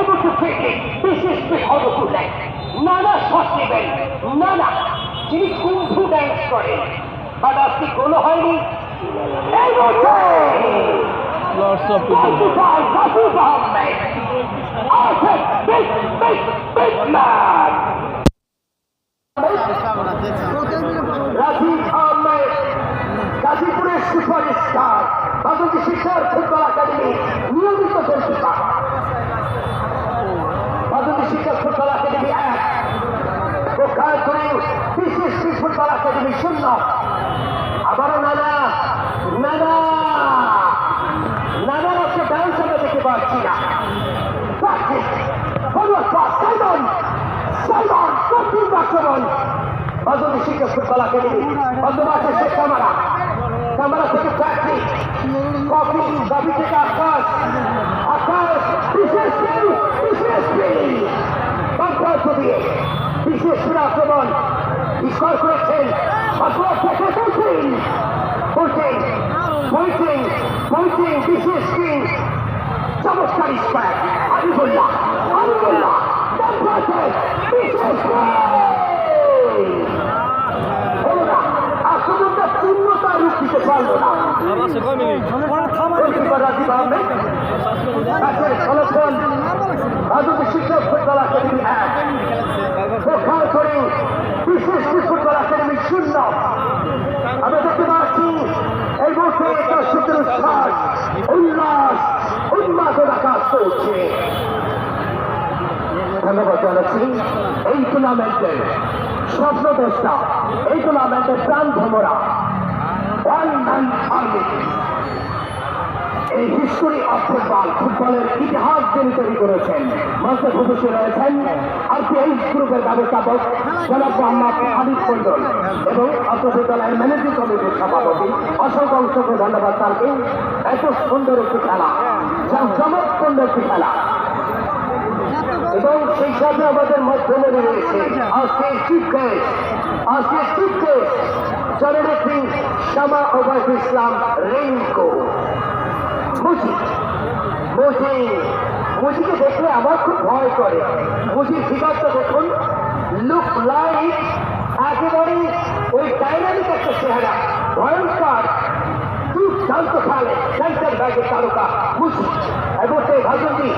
এবং থেকে বিশেষ অনুকূলে নানা শট নেবেন নানা যিনি কুম্ভু ড্যান্স করেন। আর আজকে কোনো হয়নি। এই মুহূর্তে Lots of people. Big, big, big man. Rafiq Ahmed গাজীপুরের সুপারস্টার বাদী শিক্ষার ফুটবল একাডেমি নিয়মিত পরিচিতা বাদী শিক্ষা ফুটবল একাডেমি এক প্রখ্যাতপুরী বিশেষ ফুটবল একাডেমি শূন্য আবারও নানা নানা নানার একটা ডান্স আমরা দেখতে পাচ্ছি না practice forward pass Simon Simon কঠিন আক্রমণ শিক্ষা ফুটবল একাডেমি বন্ধুবাসে শেখ কামারা কামারা থেকে প্র্যাকটিস কফি কফি থেকে আকাশ। আকাশ, বিশেষ বিশেষ। বাংকার দিয়ে বিশেষ করে আক্রমণ? স্কোর করেছেন অথবা থেকে বলছেন। বলছেন বলছেন বলছেন, বিশেষ স্পিন চমৎকার স্কোয়ার। আমি বললাম আমি বললাম বিশেষ প্রখার করে বিশেষ ফুটবল একাডেমি শূন্য। আমরা দেখতে পাচ্ছি, এই মুহূর্তে দর্শকদের উচ্ছ্বাস, উল্লাস উন্মাদনা কাজ করছে ধন্যবাদ জানাচ্ছি এই টুর্নামেন্টের স্বপ্নদ্রষ্টা এই টুর্নামেন্টের প্রাণ ভ্রমরা ওয়ান ম্যান আর্মি এই হিস্টোরি অফ ফুটবল ফুটবলের ইতিহাস যিনি তৈরি করেছেন। মঞ্চে উপস্থিত রয়েছেন আর কি এই গ্রুপের ব্যবস্থাপক জনাব মোহাম্মদ হাবিব মন্ডল এবং বিদ্যালয়ের ম্যানেজিং কমিটির সভাপতি অসংখ্য অংশকে ধন্যবাদ তাকে এত সুন্দর একটি খেলা চমৎপূর্ণ একটি খেলা। এবং সেই সাথে আমাদের মাধ্যমে রয়েছে। আজকে গেস্ট আজকে গেস্ট জননেত্রী শ্যামা ওবায়দ ইসলাম রিঙ্কু মুজি মুজি মুজিকে দেখলে আমার খুব ভয় করে। মুজির ফিগারটা দেখুন লুক লাইক একেবারে ওই ডাইনামিক একটা চেহারা, ভয়ঙ্কর। দুর্দান্ত খালে সেন্টার ব্যাগের তারকা মুজি এবং সেই ভাজনটি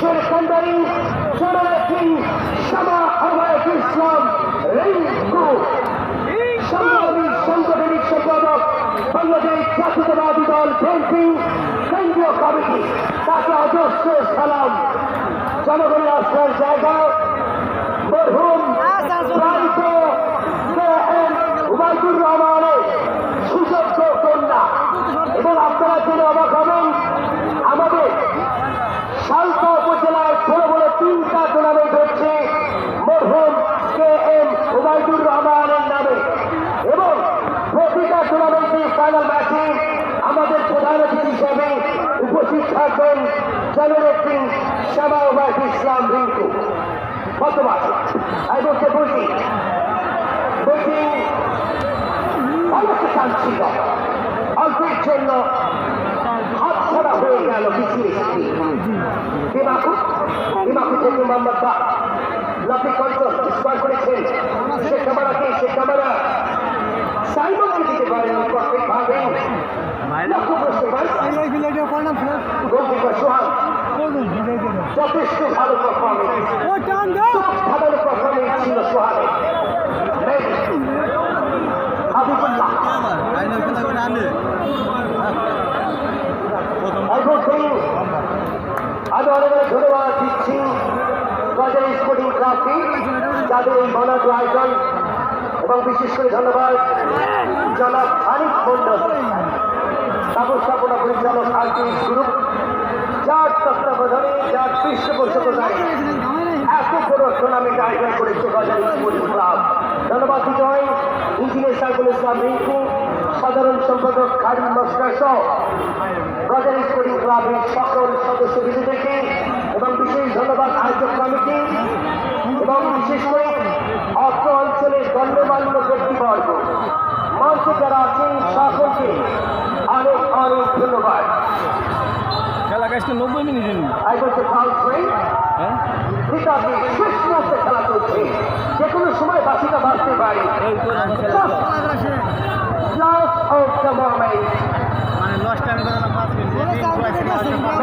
শিশুর কান্দারি জননেত্রী শ্যামা আবায়ত ইসলাম, রিঙ্কু। সংগ্রামী সাংগঠনিক সম্পাদক, বাংলাদেশ জাতীয়তাবাদী দল, বিএনপি, কেন্দ্রীয় কমিটি, তাকে অজস্র সালাম। জনগণের আশ্রয়ের জায়গা, মরহুম থাকবেন জননেত্রী শ্যামা উবায়দ ইসলাম রিঙ্কু। বছর আমি বলতে বুঝি বুঝি অনেক ছিল অল্পের জন্য হাতছাড়া হয়ে গেল কিছু দিমাকু দিমাকু থেকে মোহাম্মদ বা লাফি কন্ট্রোল স্কোয়ার করেছেন। সে সে এবং বিশেষ করে ধন্যবাদ জনাব আনিক মন্ডল ব্যবস্থাপনা পরিচালক আর্টিস গ্রুপ যার তত্ত্বাবধানে, যার পৃষ্ঠপোষকতায় এত বড় টুর্নামেন্ট আয়োজন করেছে বাজার ক্লাব। ধন্যবাদ, বিজয়। ইঞ্জিনিয়ার সাইকুল ইসলাম রিঙ্কু, সাধারণ সম্পাদক খালিদ মস্কার সহ বাজার স্পোর্টিং ক্লাবের সকল সদস্য বিন্দুদেরকে এবং বিশেষ ধন্যবাদ আয়োজক কমিটি। এবং বিশেষ করে গণ্যমান্য ব্যক্তিবর্গ মঞ্চে যারা আছেন সকলকে অনেক অনেক ধন্যবাদ। খেলা কাজটা নব্বই মিনিট train. হ্যাঁ? পিতাকে শেষ মুহূর্তে খেলা চলছে। যে কোনো সময় বাসিটা বাঁচতে পারে। moment. মানে লস টাইমে পাঁচ মিনিট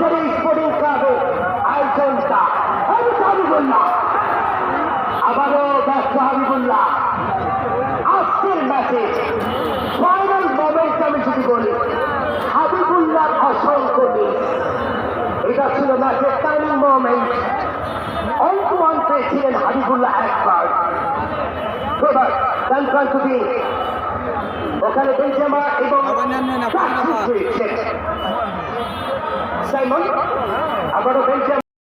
ক্লাবের আয়োজনটা আমি হাবিবুল্লাহ আবারও ব্যস্ত হাবিবুল্লাহ আজকের ম্যাচে ফাইনাল মোমেন্ট আমি যদি বলি হাবিবুল্লাহ অসংখ্য মিস এটা ছিল ম্যাচের টার্নিং মোমেন্ট অঙ্কমান পেয়েছিলেন হাবিবুল্লাহ একবার। এবার সংক্রান্ত দিন ওখানে বেঞ্জামা এবং রাস্তায় নয় আবারও বলছি